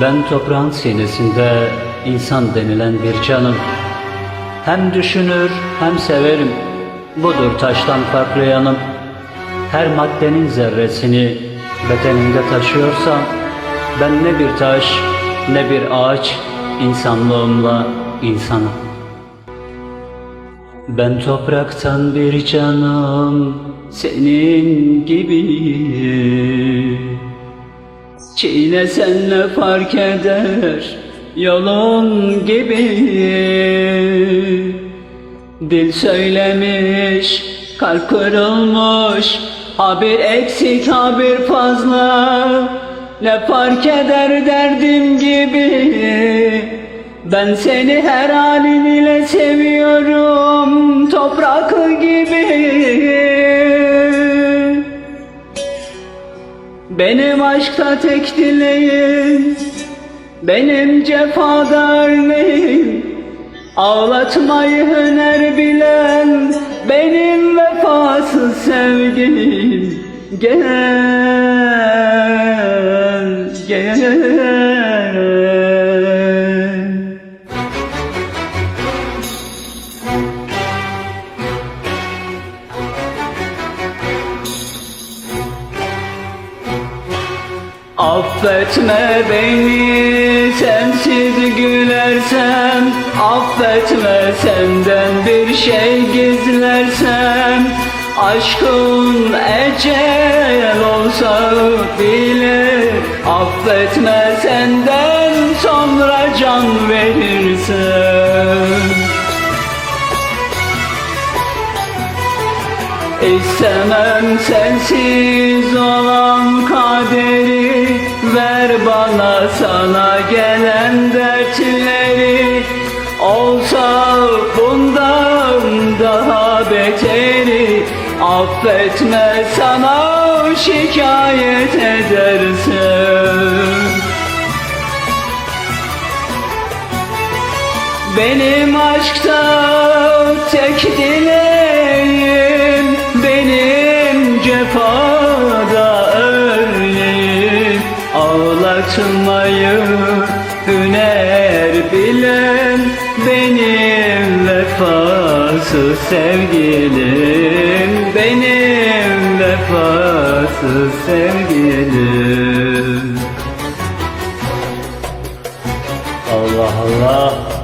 Ben toprağın sinesinde insan denilen bir canım. Hem düşünür hem severim. Budur taştan farklı yanım. Her maddenin zerresini bedenimde taşıyorsam ben ne bir taş ne bir ağaç insanlığımla insanım. Ben topraktan bir canım senin gibi Çiğnesen ne fark eder yolun gibi. Dil söylemiş kalp kırılmış Ha bir eksik ha bir fazla. Ne fark eder derdim gibi? Ben seni her halin ile seviyorum Toprak gibi benim aşkta tek dileğim Benim cefada örneğim Ağlatmayı hüner bilen Benim vefasız sevgilim Gel, gel Affetme beni sensiz gülersem. Affetme senden bir şey gizlersem. Aşkın ecel olsa bile Affetme senden sonra can verirsem İstemem sensiz olan kaderi Ver bana sana gelen dertleri. Olsa bundan daha beteri. Affetme sana şikayet edersin. Benim aşkta vefasız sevgilim Benim vefasız sevgilim. Allah Allah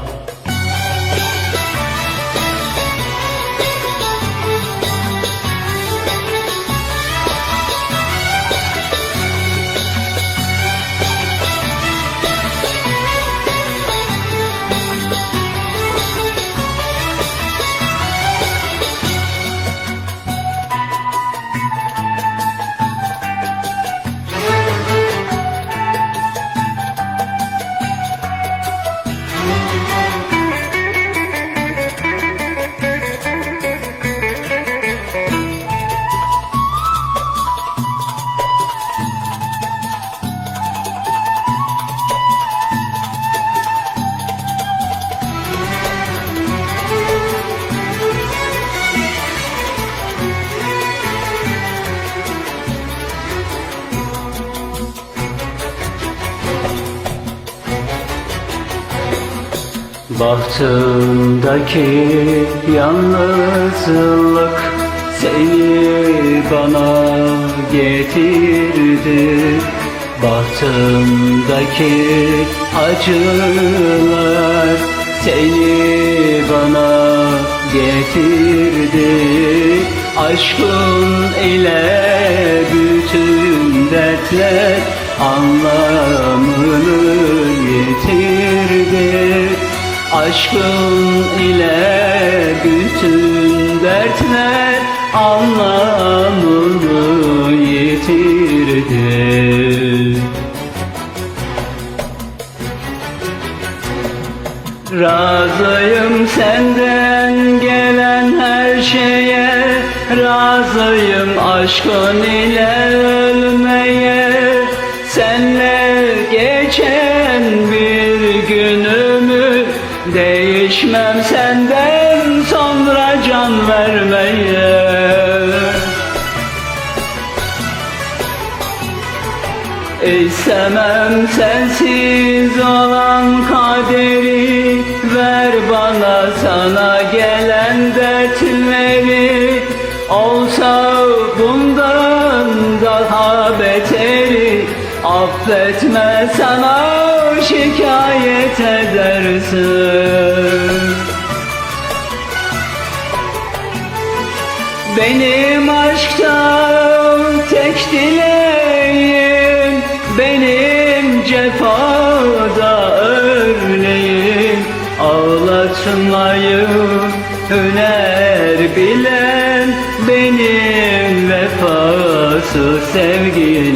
Bahtımdaki yalnızlık seni bana getirdi. Bahtımdaki acılar seni bana getirdi. Aşkın ile bütün dertler anlamını Aşkın ile bütün dertler anlamını yitirdi. Razıyım senden gelen her şeye Razıyım aşkın ile Çözemem sensiz olan kaderi. Ver bana sana gelen dertleri. Olsa bundan daha beteri. Affetme sana şikayet edersin. Benim aşktan tek dileğim cefada örneğim Ağlatmayı hüner bilen Benim vefasız sevgilim